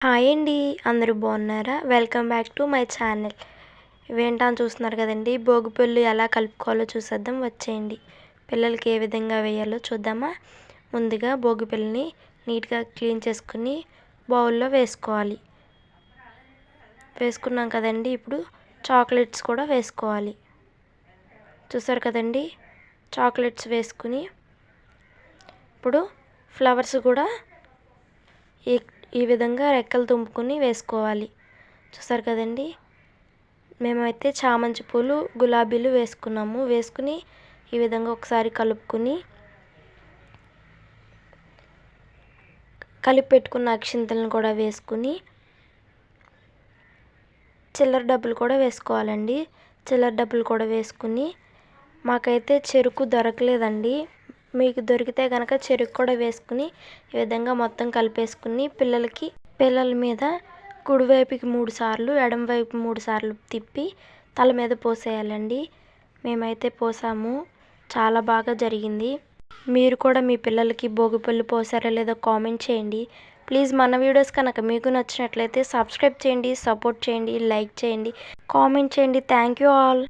Hi అండి అందరూ బాగున్నారా? Welcome back to my channel. ఇవేంటని చూస్తున్నారు కదండి భోగిపళ్ళు ఎలా కలుపుకోవాలో చూసేద్దాం వచ్చేయండి. పిల్లలకి ఏ విధంగా వేయాలో చూద్దామా? ముందుగా భోగిపల్లిని నీట్గా క్లీన్ చేసుకుని బౌల్లో వేసుకోవాలి. వేసుకున్నాం కదండి ఇప్పుడు చాక్లెట్స్ కూడా వేసుకోవాలి. చూసారు కదండి చాక్లెట్స్ వేసుకుని ఇప్పుడు ఫ్లవర్స్ కూడా ఈ విధంగా రెక్కలు తుంపుకుని వేసుకోవాలి. చూసారు కదండి? మేమైతే చామంతి పూలు గులాబీలు వేసుకున్నాము. వేసుకుని ఈ విధంగా ఒకసారి కలుపుకుని కలిపి పెట్టుకున్న అక్షింతలను కూడా వేసుకుని చిల్లర డబ్బులు కూడా వేసుకోవాలండి. చిల్లర డబ్బులు కూడా వేసుకుని మాకైతే చెరుకు దొరకలేదండి. మీకు దొరికితే కనుక చెరుకు కూడా వేసుకుని ఈ విధంగా మొత్తం కలిపేసుకుని పిల్లలకి పిల్లల మీద కుడివైపుకి మూడు సార్లు ఎడమవైపు మూడు సార్లు తిప్పి తల మీద పోసేయాలండి. మేమైతే పోసాము. చాలా బాగా జరిగింది. మీరు కూడా మీ పిల్లలకి భోగిపళ్ళు పోసారా లేదో కామెంట్ చేయండి. ప్లీజ్ మన వీడియోస్ కనుక మీకు నచ్చినట్లయితే సబ్స్క్రైబ్ చేయండి సపోర్ట్ చేయండి లైక్ చేయండి కామెంట్ చేయండి. Thank you all.